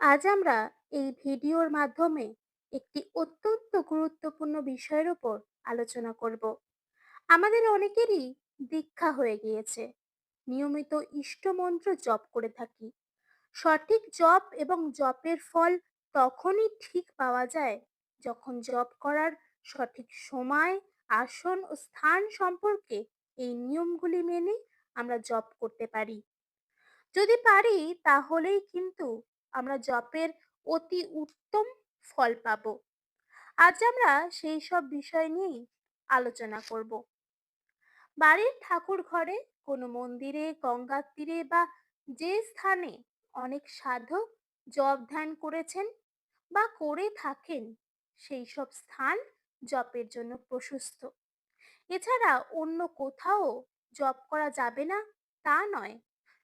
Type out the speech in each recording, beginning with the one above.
আজ আমরা এই ভিডিওর মাধ্যমে একটি অত্যন্ত গুরুত্বপূর্ণ বিষয়ের উপর আলোচনা করব। আমাদের অনেকেরই দীক্ষা হয়ে গিয়েছে। নিয়মিত ইষ্টমন্ত্র জপ করে থাকি। সঠিক জপ এবং জপের ফল তখনই ঠিক পাওয়া যায় যখন জপ করার সঠিক সময়, আসন ও স্থান সম্পর্কে এই নিয়মগুলি মেনে আমরা জপ করতে পারি। যদি পারি তাহলেই কিন্তু আমরা জপের অতি উত্তম ফল পাব। আজ আমরা সেই সব বিষয় নিয়েই আলোচনা করব। বাড়ির ঠাকুর ঘরে, কোনো মন্দিরে, গঙ্গার তীরে বা যে স্থানে অনেক সাধক জপ ধ্যান করেছেন বা করে থাকেন, সেই সব স্থান জপের জন্য প্রশস্ত। এছাড়া অন্য কোথাও জপ করা যাবে না তা নয়,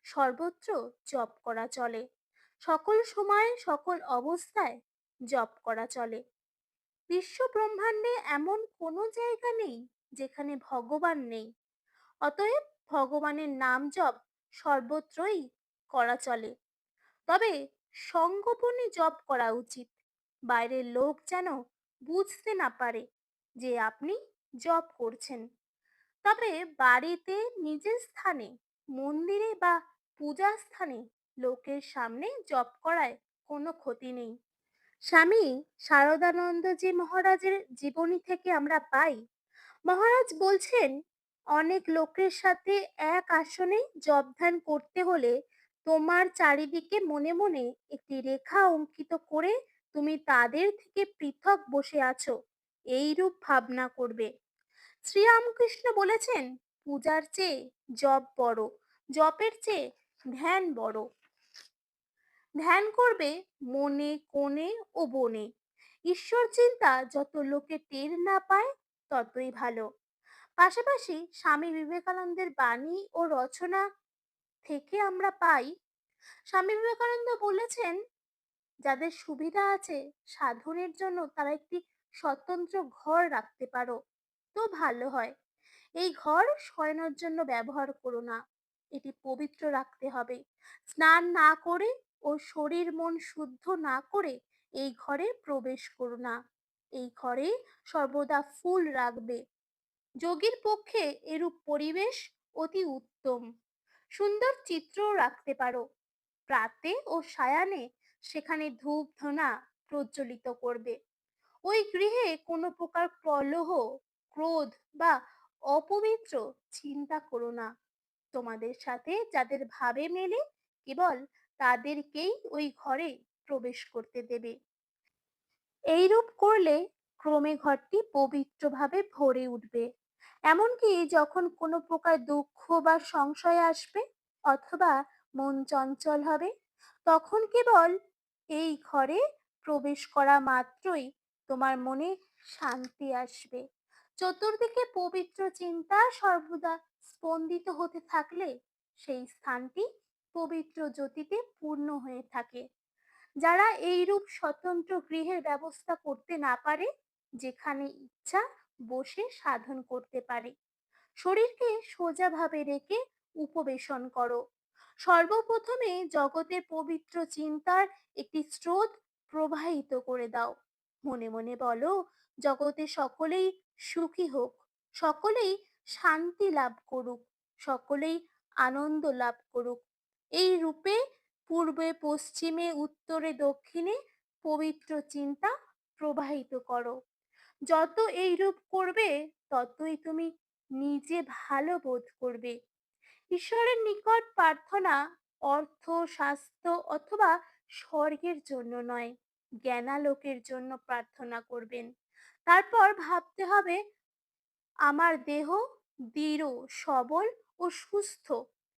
সর্বত্র জপ করা চলে। সকল সময়, সকল অবস্থায় জপ করা চলে। বিশ্ব ব্রহ্মাণ্ডে এমন কোনো জায়গা নেই যেখানে ভগবান নেই। অতএব ভগবানের নাম জপ সর্বত্রই করা চলে। তবে সঙ্গোপনে জপ করা উচিত। বাইরের লোক যেন বুঝতে না পারে যে আপনি জপ করছেন। তবে বাড়িতে, নিজের স্থানে, মন্দিরে বা পূজা স্থানে লোকের সামনে জপ করায় কোনো ক্ষতি নেই। স্বামী শারদানন্দজি মহারাজের জীবনী থেকে আমরা পাই, মহারাজ বলছেন, অনেক লোকের সাথে এক আসনে জপ ধ্যান করতে হলে তোমার চারিদিকে মনে মনে একটি রেখা অঙ্কিত করে তুমি তাদের থেকে পৃথক বসে আছো, এইরূপ ভাবনা করবে। শ্রীরামকৃষ্ণ বলেছেন, পূজার চেয়ে জপ বড়, জপের চেয়ে ধ্যান বড়। ধ্যান করবে মনে, কোণে ও বনে। ঈশ্বর চিন্তা যত লোকে টের না পায়, ততই ভালো। পাশাপাশি স্বামী বিবেকানন্দের বাণী ও রচনা থেকে আমরা পাই, স্বামী বিবেকানন্দ বলেছেন, যাদের সুবিধা আছে সাধনের জন্য তারা একটি স্বতন্ত্র ঘর রাখতে পারো, তো ভালো হয়। এই ঘর শয়নার জন্য ব্যবহার করো না, এটি পবিত্র রাখতে হবে। স্নান না করে ও শরীর মন শুদ্ধ না করে এই ঘরে প্রবেশ করো না। এই ঘরে সর্বদা ফুল রাখবে। যোগীর পক্ষে এরূপ পরিবেশ অতি উত্তম। সুন্দর চিত্র রাখতে পারো। প্রাতে ও সায়ানে সেখানে ধূপ ধনা প্রজ্বলিত করবে। ওই গৃহে কোনো প্রকার প্রলোহ ক্রোধ বা অপবিত্র চিন্তা করো না। তোমাদের সাথে যাদের ভাবে মেলে কেবল তাদেরকেই ওই ঘরে প্রবেশ করতে দেবে। এইরূপ করলে ক্রমে ঘরটি পবিত্রভাবে ভরে উঠবে। এমনকি যখন কোনো প্রকার দুঃখ বা সংশয় আসবে অথবা মন চঞ্চল হবে, তখন কেবল এই ঘরে প্রবেশ করা মাত্রই তোমার মনে শান্তি আসবে। চতুর্দিকে পবিত্র চিন্তা সর্বদা স্পন্দিত হতে থাকলে সেই স্থানটি পবিত্র জ্যোতিতে পূর্ণ হয়ে থাকে। যারা এইরূপ স্বতন্ত্র গৃহের ব্যবস্থা করতে না পারে, যেখানে ইচ্ছা বসে সাধন করতে পারে। শরীরকে সোজাভাবে রেখে উপবেশন করো। সর্বপ্রথমে জগতের পবিত্র চিন্তার একটি স্রোত প্রবাহিত করে দাও। মনে মনে বলো, জগতে সকলেই সুখী হোক, সকলেই শান্তি লাভ করুক, সকলেই আনন্দ লাভ করুক। এই রূপে পূর্বে, পশ্চিমে, উত্তরে, দক্ষিণে পবিত্র চিন্তা প্রবাহিত করো। যত এই রূপ করবে, ততই তুমি নিজে ভালো বোধ করবে। ঈশ্বরের নিকট প্রার্থনা অর্থ, স্বাস্থ্য অথবা স্বর্গের জন্য নয়, জ্ঞানালোকের জন্য প্রার্থনা করবেন। তারপর ভাবতে হবে, আমার দেহ দৃঢ়, সবল ও সুস্থ।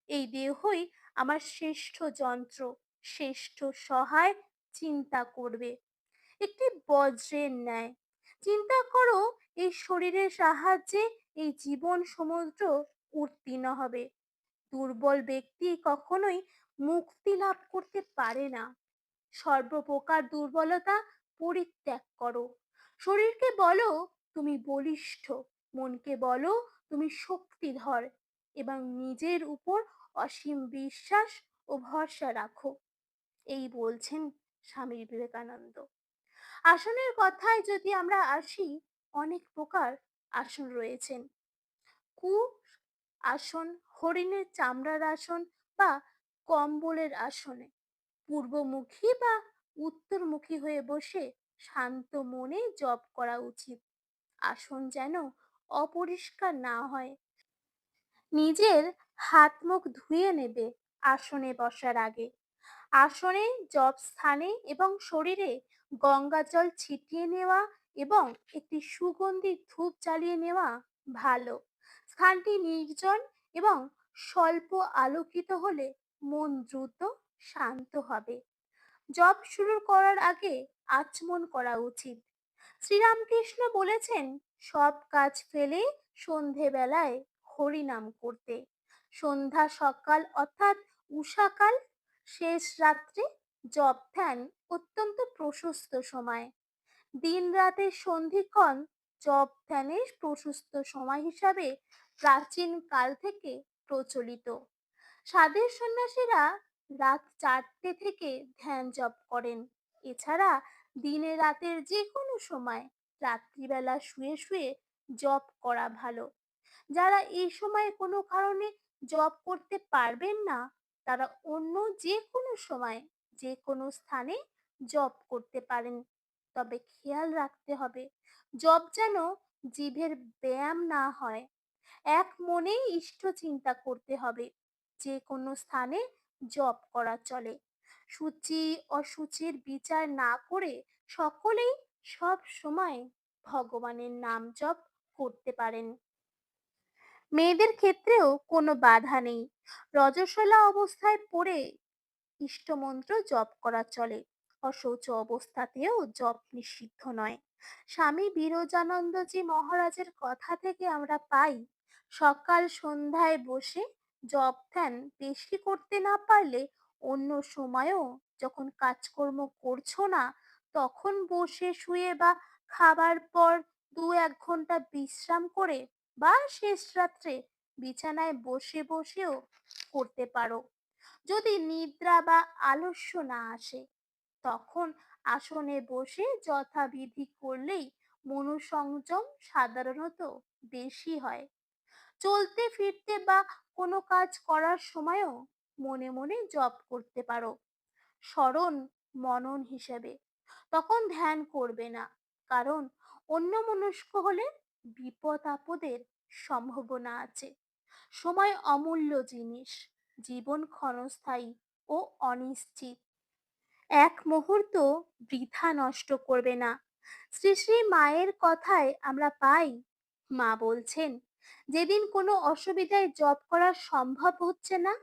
এই দেহই আমার শ্রেষ্ঠ যন্ত্র, শ্রেষ্ঠ সহায় চিন্তা করবে। একটি বজ্রের ন্যায়। চিন্তা করো, এই শরীরের সাহায্যে এই জীবন সমুদ্র উত্তীর্ণ হবে। দুর্বল ব্যক্তি কখনোই মুক্তি লাভ করতে পারে না। সর্বপ্রকার দুর্বলতা পরিত্যাগ করো। শরীরকে বলো, তুমি বলিষ্ঠ। মনকে বলো, তুমি শক্তিধর। এবং নিজের উপর অসীম বিশ্বাস ও ভরসা রাখো। এই বলছেন স্বামী বিবেকানন্দ। আসনের কথায় যদি আমরা আসি, অনেক প্রকার আসন রয়েছেন। কু আসন, হরিণের চামড়ার আসন বা কম্বলের আসনে। পূর্বমুখী বা উত্তরমুখী হয়ে বসে শান্ত মনে জপ করা উচিত। আসন যেন অপরিষ্কার না হয়। নিজের হাত মুখ ধুয়ে নেবে আসনে বসার আগে। আসনে জপ স্থানে এবং শরীরে গঙ্গা জল ছিটিয়ে নেওয়া এবং একটি সুগন্ধি ধূপ জ্বালিয়ে নেওয়া ভালো। স্থানটি নির্জন এবং স্বল্প আলোকিত হলে মন দ্রুত শান্ত হবে। জপ শুরু করার আগে আচমন করা উচিত। শ্রীরামকৃষ্ণ বলেছেন, সব কাজ ফেলে সন্ধেবেলায় হরিনাম করতে। সন্ধ্যা সকাল অর্থাৎ উষাকাল শেষ রাত্রে জপ ধ্যান অত্যন্ত প্রশস্ত সময়। দিন রাতের সন্ধিক্ষণ জপ ধ্যানের প্রশস্ত সময় হিসাবে প্রাচীন কাল থেকে প্রচলিত। সাধের সন্ন্যাসীরা রাত চারটে থেকে ধ্যান জপ করেন। এছাড়া দিনে রাতের যে কোনো সময় রাত্রিবেলা শুয়ে শুয়ে জপ করা ভালো। যারা এই সময় কোনো কারণে জব করতে পারবেন না, তারা অন্য যে কোনো সময় যে কোনো স্থানে জব করতে পারেন। তবে খেয়াল রাখতে হবে, জব যেন জিভের ব্যায়াম না হয়। এক মনেই ইষ্ট চিন্তা করতে হবে যে কোনো স্থানে জব করা চলে। সূচি, অসুচির বিচার না করে সকলেই সব সময় ভগবানের নাম জপ করতে পারেন। মেয়েদের ক্ষেত্রেও কোনো বাধা নেই। রজস্বলা অবস্থায় পড়ে ইষ্টমন্ত্র জপ করা চলে। অশৌচ অবস্থাতেও জপ নিষিদ্ধ নয়। স্বামী বিরজানন্দজি মহারাজের কথা থেকে আমরা পাই, সকাল সন্ধ্যায় বসে জপ ধ্যান বেশি করতে না পারলে অন্য সময়ও যখন কাজকর্ম করছ না, তখন বসে শুয়ে বা খাবার পর দু এক ঘণ্টা বিশ্রাম করে বা শেষ রাত্রে বিছানায় বসে বসেও করতে পারো। যদি নিদ্রা বা আলস্য না আসে, তখন আসনে বসে যথাবিধি করলেই মনোসংযম সাধারণত বেশি হয়। চলতে ফিরতে বা কোনো কাজ করার সময়ও মনে মনে জপ করতে পারো। স্মরণ মনন হিসেবে। তখন ধ্যান করবে না, কারণ অন্য মনস্ক হলে বিপদ আপদের সম্ভাবনা আছে। সময় অমূল্য জিনিস, জীবন ক্ষণস্থায়ী ও অনিশ্চিত। এক মুহূর্ত বৃথা নষ্ট করবে না। শ্রী শ্রী মায়ের কথায় আমরা পাই, মা বলছেন, যেদিন কোনো অসুবিধায় জব করা সম্ভব হচ্ছে না,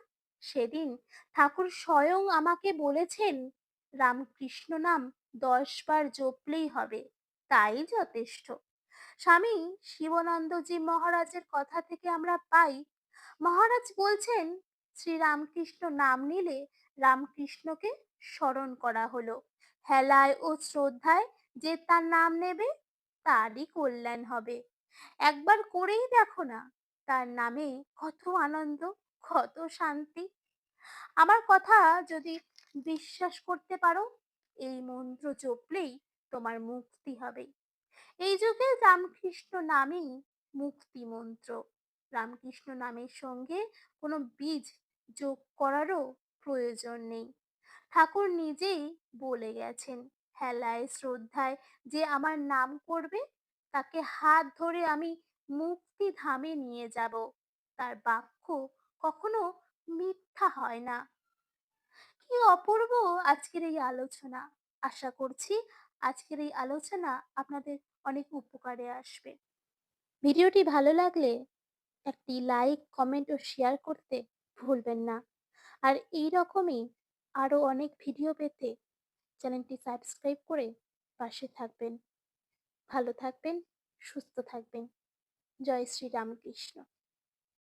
সেদিন ঠাকুর স্বয়ং আমাকে বলেছেন, রামকৃষ্ণ নাম দশ বার জপলেই হবে, তাই যথেষ্ট। স্বামী শিবানন্দজি মহারাজের কথা থেকে আমরা পাই। মহারাজ বলছেন শ্রী রামকৃষ্ণ নাম নিলে রামকৃষ্ণকে স্মরণ করা হলো। হেলায় ও শ্রদ্ধায় যে তার নাম নেবে, তারই কল্যাণ হবে। একবার করেই দেখো না, তার নামে কত আনন্দ, কত শান্তি। আমার কথা যদি বিশ্বাস করতে পারো, এই মন্ত্র জপলেই তোমার মুক্তি হবে। এই যুগে রামকৃষ্ণ নামই মুক্তি মন্ত্র রামকৃষ্ণ নামের সঙ্গে কোনো বীজ যোগ করারও প্রয়োজন নেই। ঠাকুর নিজেই বলে গেছেন, হেলায় শ্রদ্ধায় যে আমার নাম করবে, তাকে হাত ধরে আমি মুক্তি ধামে নিয়ে যাব। তার বাক্য কখনো মিথ্যা হয় না। কি অপূর্ব আজকের এই আলোচনা। আশা করছি আজকের এই আলোচনা আপনাদের অনেক উপকারে আসবে। ভিডিওটি ভালো লাগলে একটি লাইক কমেন্ট ও শেয়ার করতে ভুলবেন না। আর এই রকমই আরও অনেক ভিডিও পেতে চ্যানেলটি সাবস্ক্রাইব করে পাশে থাকবেন। ভালো থাকবেন, সুস্থ থাকবেন। জয় শ্রী রামকৃষ্ণ।